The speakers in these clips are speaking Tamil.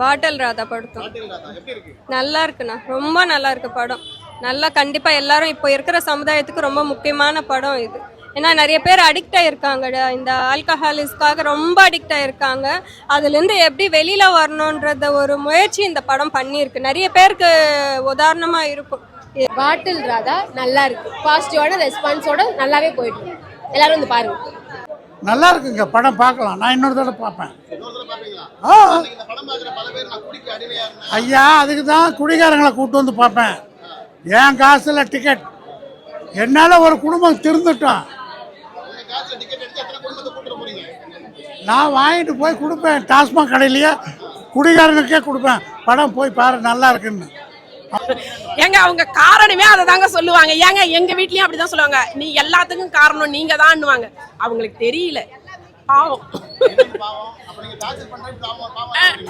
பாட்டல் ராதா படுத்தோம். நல்லா இருக்குண்ணா. ரொம்ப நல்லா இருக்கு படம். நல்லா கண்டிப்பா எல்லாரும் இப்போ இருக்கிற சமுதாயத்துக்கு ரொம்ப முக்கியமான படம் இது. ஏன்னா நிறைய பேர் அடிக்ட் ஆயிருக்காங்க. இந்த ஆல்கஹாலிஸ்க்காக ரொம்ப அடிக்ட் ஆயிருக்காங்க. அதுலேருந்து எப்படி வெளியில வரணுன்றத ஒரு முயற்சி இந்த படம் பண்ணியிருக்கு. நிறைய பேருக்கு உதாரணமா இருக்கும். பாட்டில் ராதா நல்லா இருக்கு. பாசிட்டிவான ரெஸ்பான்ஸோட நல்லாவே போயிட்டு எல்லாரும் வந்து பாருங்க. நல்லா இருக்குங்க படம் பார்க்கலாம். நான் இன்னொரு தடவை பார்ப்பேன். ஆ. ஐயா அதுக்கு தான் குடிகாரங்களை கூட்டு வந்து பார்ப்பேன். என் காசில் டிக்கெட் என்னால் ஒரு குடும்பம் திருந்துட்டோம். நான் வாங்கிட்டு போய் கொடுப்பேன். டாஸ்மாக் கடையிலேயே குடிகாரனுக்கே கொடுப்பேன். படம் போய் பாரு நல்லா இருக்குன்னு. ஏங்க அவங்க காரணமே அதை தாங்க சொல்லுவாங்க. ஏங்க எங்க வீட்லயும் அப்படிதான் சொல்லுவாங்க. நீ எல்லாத்துக்கும் காரணம் நீங்க தான்னுவாங்க அவங்களுக்கு தெரியல. பாவம்.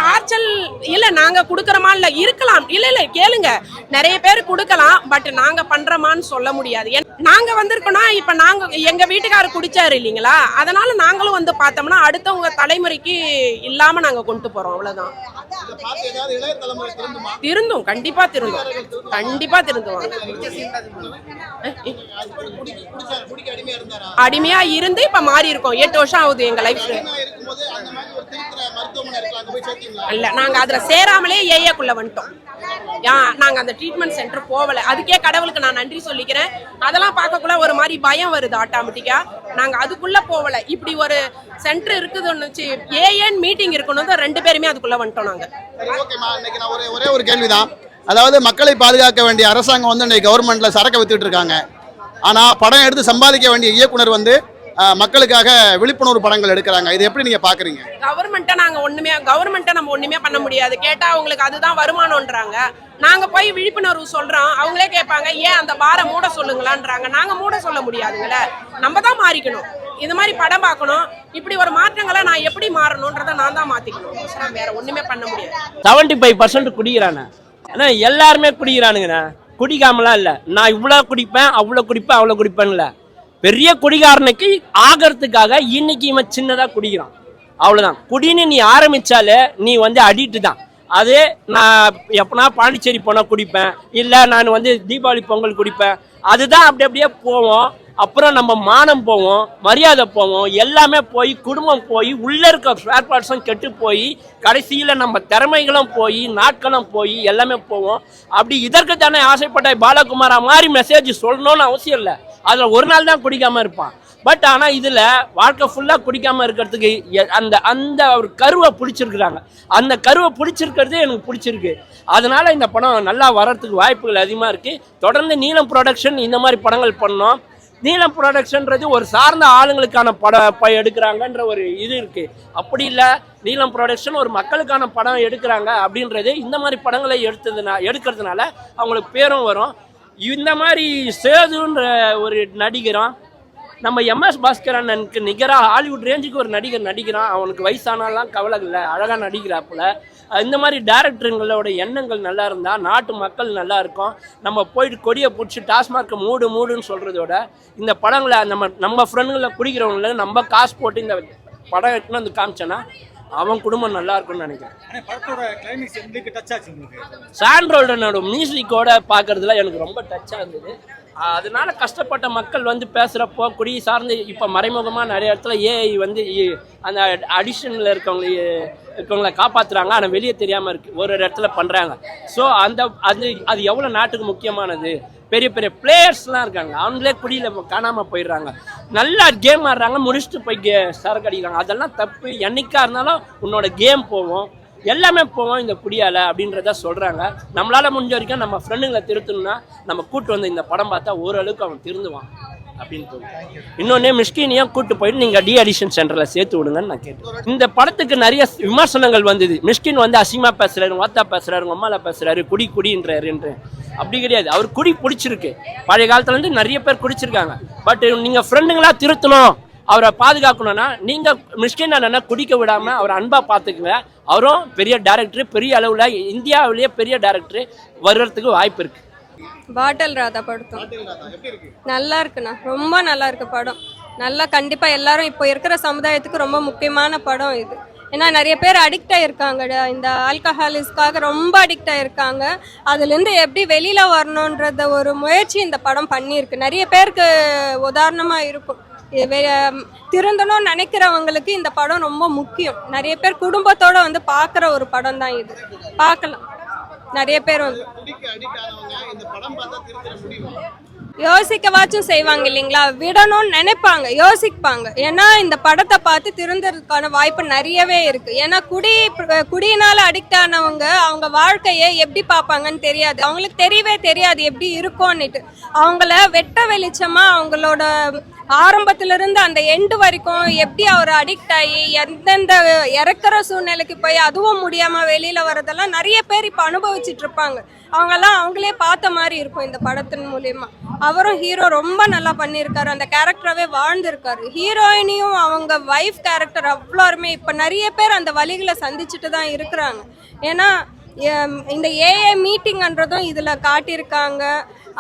காய்ச்சல் இல்ல நாங்க குடுக்கறோமா இல்ல இருக்கலாம். இல்ல இல்ல கேளுங்க. நிறைய பேர் குடுக்கலாம் பட் நாங்க பண்றோமான்னு சொல்ல முடியாது. ஏன் நாங்க வந்திருக்கோம்னா இப்ப நாங்க எங்க வீட்டுக்காரர் குடிச்சாரு இல்லைங்களா? அதனால நாங்களும் வந்து பார்த்தோம்னா அடுத்தவங்க தலைமுறைக்கு இல்லாம நாங்க கொண்டு போறோம் அவ்வளவுதான். திருந்தும் கண்டிப்பா திருந்தும். கண்டிப்பா திருந்துவாங்க. அடிமையா இருந்து இப்ப மாறி இருக்கோம் எட்டு வருஷம் ஆகுது எங்க லைஃப் இல்ல நாங்க அதுல சேராமலே ஏஏக்குள்ள வந்துட்டோம். யா நாங்க அந்த ட்ரீட்மெண்ட் சென்டர் போகல அதுக்கே கடவுளுக்கு நான் நன்றி சொல்லிக்கிறேன். அதெல்லாம் பார்க்கக்குள்ள ஒரு மாதிரி பயம் வருது ஆட்டோமேட்டிக்கா நாங்க அதுக்குள்ள போகல இப்படி ஒரு சென்டர் இருக்குதுன்னு வச்சு ஏஏன் மீட்டிங் இருக்கணும் ரெண்டு பேருமே அதுக்குள்ள வந்துட்டோம் நாங்க. சரி ஓகேம்மா இன்னைக்கு நான் ஒரே ஒரே கேள்விதான். அதாவது மக்களை பாதுகாக்க வேண்டிய அரசாங்கம் வந்து இன்னைக்கு கவர்மெண்ட்ல சரக்கு வித்துட்டு இருக்காங்க. ஆனா படம் எடுத்து சம்பாதிக்க வேண்டிய இயக்குனர் வந்து மக்களுக்காக விழிப்புணர்வு படங்கள் எடுக்கிறாங்க. இது எப்படி நீங்க பாக்குறீங்க? கவர்மெண்ட்டை நாங்க ஒண்ணுமே கவர்மெண்ட்டை நம்ம ஒண்ணுமே பண்ண முடியாது. கேட்டா அவங்களுக்கு அதுதான் வருமானம்ன்றாங்க. நாங்க போய் விழிப்புணர்வு சொல்றோம். அவங்களே கேட்பாங்க ஏன் அந்த பாரை மூட சொல்லுங்களான்றாங்க. நாங்க மூட சொல்ல முடியாதுங்களே. நம்ம தான் மாறிக்கணும். இது மாதிரி படம் பார்க்கணும். இப்படி ஒரு மாற்றங்களை நான் எப்படி மாறணுன்றதை நான் தான் மாத்திக்கணும். வேற ஒண்ணுமே பண்ண முடியாது. செவன்டி ஃபைவ் பர்சன்ட் குடிக்கிறானே. அண்ணா எல்லாருமே குடிக்கிறானுங்கண்ணா. குடிக்காமலாம் இல்லை. நான் இவ்வளோ குடிப்பேன் அவ்வளோ குடிப்பேன் அவ்வளோ குடிப்பேன்ல. பெரிய குடிகாரனுக்கு ஆகிறதுக்காக இன்னைக்கு இவன் சின்னதாக குடிக்கிறான். அவ்வளோதான் குடின்னு நீ ஆரம்பிச்சாலே நீ வந்து அடிட்டு தான் அது நான் எப்பனா பாண்டிச்சேரி போனால் குடிப்பேன். இல்லை நான் வந்து தீபாவளி பொங்கல் குடிப்பேன். அதுதான் அப்படி அப்படியே போவோம். அப்புறம் நம்ம மானம் போவோம் மரியாதை போவோம். எல்லாமே போய் குடும்பம் போய் உள்ளே இருக்க ஸ்பேர் பார்ட்ஸும் கெட்டு போய் கடைசியில் நம்ம திறமைகளும் போய் நாட்களும் போய் எல்லாமே போவோம். அப்படி இதற்கு தானே ஆசைப்பட்ட பாலகுமாரா மாதிரி மெசேஜ் சொல்லணும்னு அவசியம் இல்லை. அதில் ஒரு நாள் தான் குடிக்காமல் இருப்பான். பட் ஆனால் இதில் வாழ்க்கை ஃபுல்லாக குடிக்காமல் இருக்கிறதுக்கு எ- அந்த அந்த ஒரு கருவை பிடிச்சிருக்கிறாங்க. அந்த கருவை பிடிச்சிருக்கிறது எனக்கு பிடிச்சிருக்கு. அதனால் இந்த படம் நல்லா வர்றதுக்கு வாய்ப்புகள் அதிகமாக இருக்குது தொடர்ந்து நீலம் ப்ரொடக்ஷன் இந்த மாதிரி படங்கள் பண்ணோம். நீலம் ப்ரொடக்ஷன்றது ஒரு சார்ந்த ஆளுங்களுக்கான படம் ப எடுக்கிறாங்கன்ற ஒரு இது இருக்குது அப்படி இல்லை நீலம் ப்ரொடக்ஷன் ஒரு மக்களுக்கான படம் எடுக்கிறாங்க அப்படின்றது இந்த மாதிரி படங்களை எடுத்ததுனா எடுக்கிறதுனால அவங்களுக்கு பேரும் வரும். இந்த மாதிரி சேதுன்ற ஒரு நடிகரும் நம்ம எம்எஸ் பாஸ்கரனுக்கு அண்ணனுக்கு நிகராக ஹாலிவுட் ரேஞ்சுக்கு ஒரு நடிகர் நடிக்கிறான். அவனுக்கு வயசானாலாம் கவலை இல்லை அழகாக நடிக்கிறாப்புல இந்த மாதிரி டேரக்டருங்களோட எண்ணங்கள் நல்லா இருந்தால் நாட்டு மக்கள் நல்லா இருக்கும். நம்ம போயிட்டு கொடியை பிடிச்சி டாஸ்மார்க்கை மூடு மூடுன்னு சொல்கிறதோட இந்த படங்களை நம்ம நம்ம ஃப்ரெண்டுங்களை குடிக்கிறவங்கள நம்ம காசு போட்டு இந்த படம் எடுத்துன்னு வந்து காமிச்சோன்னா அவன் குடும்பம் நல்லா இருக்கும்னு நினைக்கிறேன். சாண்ட்ரோல்டனோட மியூசிக்கோட பார்க்கறதுல எனக்கு ரொம்ப டச்சாக இருந்தது. அதனால கஷ்டப்பட்ட மக்கள் வந்து பேசுகிறப்போ குடி சார்ந்து இப்போ மறைமுகமாக நிறைய இடத்துல ஏஐ வந்து இ- அந்த அடிஷனில் இருக்கவங்க இருக்கவங்கள காப்பாற்றுறாங்க ஆனால் வெளியே தெரியாமல் இருக்குது ஒரு ஒரு இடத்துல பண்ணுறாங்க ஸோ அந்த அது அது எவ்வளோ நாட்டுக்கு முக்கியமானது? பெரிய பெரிய பிளேயர்ஸ்லாம் இருக்காங்க. அவங்களே குடியில் காணாமல் போயிடுறாங்க. நல்லா கேம் ஆடுறாங்க. முடிச்சுட்டு போய் கே சரக்கு அடிக்கிறாங்க. அதெல்லாம் தப்பு. என்னைக்காக இருந்தாலும் உன்னோட கேம் போவோம் எல்லாமே போவோம் இந்த குடியால அப்படின்றத சொல்கிறாங்க நம்மளால் முடிஞ்ச வரைக்கும் நம்ம ஃப்ரெண்டுங்களை திருத்தணும்னா நம்ம கூட்டு வந்து இந்த படம் பார்த்தா ஓரளவுக்கு அவன் திருந்துவான் அப்படின்னு தோணுது. இன்னொன்னே மிஸ்கினையும் கூட்டு போயிட்டு நீங்கள் டி அடிஷன் சென்டரில் சேர்த்து விடுங்கன்னு நான் கேட்டேன். இந்த படத்துக்கு நிறைய விமர்சனங்கள் வந்தது. மிஸ்கின் வந்து அசிங்கமாக பேசுகிறாரு வாத்தா பேசுகிறாரு உமாலா பேசுகிறாரு பேசுறாரு குடி குடின்றாருன்ற அப்படி கிடையாது. அவர் குடி பிடிச்சிருக்கு. பழைய காலத்துலேருந்து நிறைய பேர் குடிச்சிருக்காங்க. பட் நீங்கள் ஃப்ரெண்டுங்களா திருத்தணும். அவரை பாதுகாக்கணும்னா நீங்கள் மிஷ்கின் அண்ணனை குடிக்க விடாமல் அவரை அன்பாக பார்த்துக்குங்க. அவரும் பெரிய டேரக்டர் பெரிய அளவில் இந்தியாவிலேயே பெரிய டேரக்டர் வர்றதுக்கு வாய்ப்பு இருக்கு. பாட்டல் ராதா படுத்தோம் நல்லா இருக்குண்ணா. ரொம்ப நல்லா இருக்கு படம். நல்லா கண்டிப்பாக எல்லாரும் இப்போ இருக்கிற சமுதாயத்துக்கு ரொம்ப முக்கியமான படம் இது. ஏன்னா நிறைய பேர் அடிக்ட் ஆகிருக்காங்க இந்த ஆல்கஹாலிஸ்க்காக ரொம்ப அடிக்ட் ஆகிருக்காங்க அதுலேருந்து எப்படி வெளியில் வரணுன்றத ஒரு முயற்சி இந்த படம் பண்ணியிருக்கு. நிறைய பேருக்கு உதாரணமாக இருக்கும். திருந்தணும்னு நினைக்கிறவங்களுக்கு இந்த படம் ரொம்ப முக்கியம். நிறைய பேர் குடும்பத்தோட வந்து பார்க்குற ஒரு படம் தான் இது. பார்க்கலாம். நிறைய பேர் யோசிக்கவாச்சும் செய்வாங்க இல்லைங்களா? விடணும்னு நினைப்பாங்க யோசிப்பாங்க. ஏன்னா இந்த படத்தை பார்த்து திருந்துறதுக்கான வாய்ப்பு நிறையவே இருக்கு. ஏன்னா குடி குடியினால அடிக்ட் ஆனவங்க அவங்க வாழ்க்கையை எப்படி பார்ப்பாங்கன்னு தெரியாது. அவங்களுக்கு தெரியவே தெரியாது எப்படி இருக்கும்னுட்டு. அவங்கள வெட்ட வெளிச்சமா அவங்களோட ஆரம்பத்துல இருந்து அந்த எண்டு வரைக்கும் எப்படி அவர் அடிக்ட் ஆகி எந்தெந்த இறக்குற சூழ்நிலைக்கு போய் அதுவும் முடியாம வெளியில வரதெல்லாம் நிறைய பேர் இப்ப அனுபவிச்சுட்டு இருப்பாங்க அவங்கெல்லாம் அவங்களே பார்த்த மாதிரி இருக்கும் இந்த படத்தின் மூலியமா. அவரும் ஹீரோ ரொம்ப நல்லா பண்ணியிருக்காரு. அந்த கேரக்டராகவே வாழ்ந்திருக்காரு. ஹீரோயினியும் அவங்க வைஃப் கேரக்டர் அவ்வளோருமே இப்போ நிறைய பேர் அந்த வழிகளை சந்திச்சுட்டு தான் இருக்கிறாங்க. ஏன்னா இந்த ஏஏ மீட்டிங்ன்றதும் இதில் காட்டியிருக்காங்க.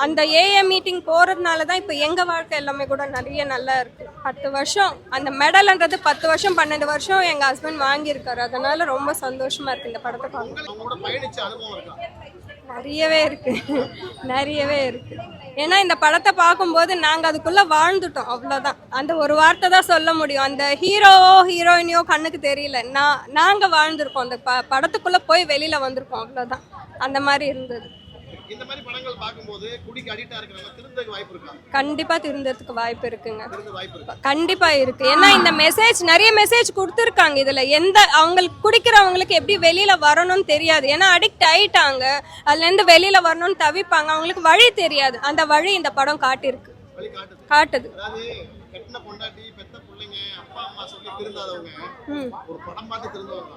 அந்த ஏஏ மீட்டிங் போகிறதுனால தான் இப்போ எங்கள் வாழ்க்கை எல்லாமே கூட நிறைய நல்லா இருக்குது பத்து வருஷம் அந்த மெடல்ன்றது பத்து வருஷம் பன்னெண்டு வருஷம் எங்கள் ஹஸ்பண்ட் வாங்கியிருக்காரு. அதனால ரொம்ப சந்தோஷமாக இருக்குது இந்த படத்தை பார்க்க. இருக்கா? நிறையவே இருக்கு. நிறையவே இருக்கு. ஏன்னா இந்த படத்தை பார்க்கும்போது நாங்கள் அதுக்குள்ள வாழ்ந்துட்டோம் அவ்வளோதான் அந்த ஒரு வார்த்தை தான் சொல்ல முடியும். அந்த ஹீரோவோ ஹீரோயினியோ கண்ணுக்கு தெரியல. நான் நாங்கள் வாழ்ந்திருக்கோம். அந்த ப படத்துக்குள்ள போய் வெளியில வந்திருக்கோம் அவ்வளோதான் அந்த மாதிரி இருந்தது. இந்த மாதிரி படங்கள் பார்க்கும்போது குடிக்கு அடிக்டா இருக்கிறவங்க திருந்தக்கு வாய்ப்பு இருக்கா? கண்டிப்பா திருந்தறதுக்கு வாய்ப்பு இருக்குங்க. கண்டிப்பா இருக்கு. ஏன்னா இந்த மெசேஜ் நிறைய மெசேஜ் கொடுத்துருக்காங்க இதுல. எந்த அவங்களுக்கு குடிக்கிறவங்களுக்கு எப்படி வெளியில வரணும்னு தெரியாது. ஏன்னா அடிக்ட் ஆயிட்டாங்க. அதுல இருந்து வெளியில வரணும்னு தவிப்பாங்க. அவங்களுக்கு வழி தெரியாது. அந்த வழி இந்த படம் காட்டியிருக்கு. வழி காட்டுது. கட்டின பொண்டாட்டி பெத்த பிள்ளைங்க அப்பா அம்மா சொல்லி திருந்தாதவங்க. ஒரு படம் பார்த்து திருந்தவங்க.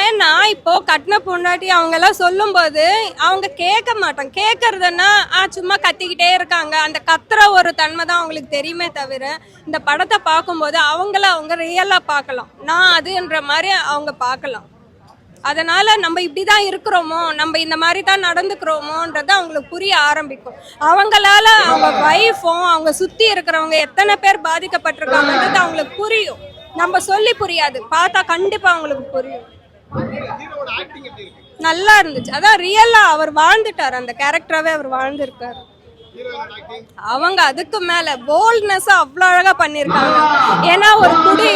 ஏன்னா இப்போ கட்டின பொண்டாட்டி அவங்க எல்லாம் சொல்லும்போது அவங்க கேட்க மாட்டோம் கேட்கறதுன்னா ஆ சும்மா கத்திக்கிட்டே இருக்காங்க. அந்த கத்துற ஒரு தன்மை தான் அவங்களுக்கு தெரியுமே தவிர இந்த படத்தை பார்க்கும்போது அவங்கள அவங்க ரியலா பார்க்கலாம். நான் அதுன்ற மாதிரி அவங்க பார்க்கலாம். அதனால நம்ம இப்படிதான் இருக்கிறோமோ நம்ம இந்த மாதிரி தான் நடந்துக்கிறோமோன்றது அவங்களுக்கு புரிய ஆரம்பிக்கும். அவங்களால அவங்க வைஃபும் அவங்க சுத்தி இருக்கிறவங்க எத்தனை பேர் பாதிக்கப்பட்டிருக்காங்கன்றது அவங்களுக்கு புரியும். நம்ம சொல்லி புரியாது. பார்த்தா கண்டிப்பா அவங்களுக்கு புரியும். நல்லா இருந்துச்சு. அதான் ரியலா அவர் வாழ்ந்துட்டார். அந்த கேரக்டராவே அவர் வாழ்ந்திருக்காரு. அவங்க அதுக்கு மேல போல்ட்னஸ் அவ்வளோ அழகா பண்ணியிருக்காங்க ஏன்னா ஒரு குடி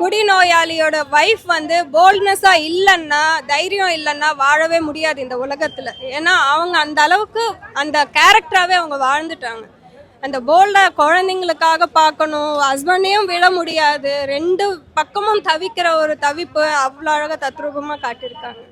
குடிநோயாளியோட வைஃப் வந்து போல்ட்னஸா இல்லைன்னா தைரியம் இல்லைன்னா வாழவே முடியாது இந்த உலகத்துல. ஏன்னா அவங்க அந்த அளவுக்கு அந்த கேரக்டராகவே அவங்க வாழ்ந்துட்டாங்க. அந்த போல்டை குழந்தைங்களுக்காக பார்க்கணும். ஹஸ்பண்டையும் விட முடியாது. ரெண்டு பக்கமும் தவிக்கிற ஒரு தவிப்பு அவ்வளோ அழகாக தத்ரூபமாக காட்டியிருக்காங்க.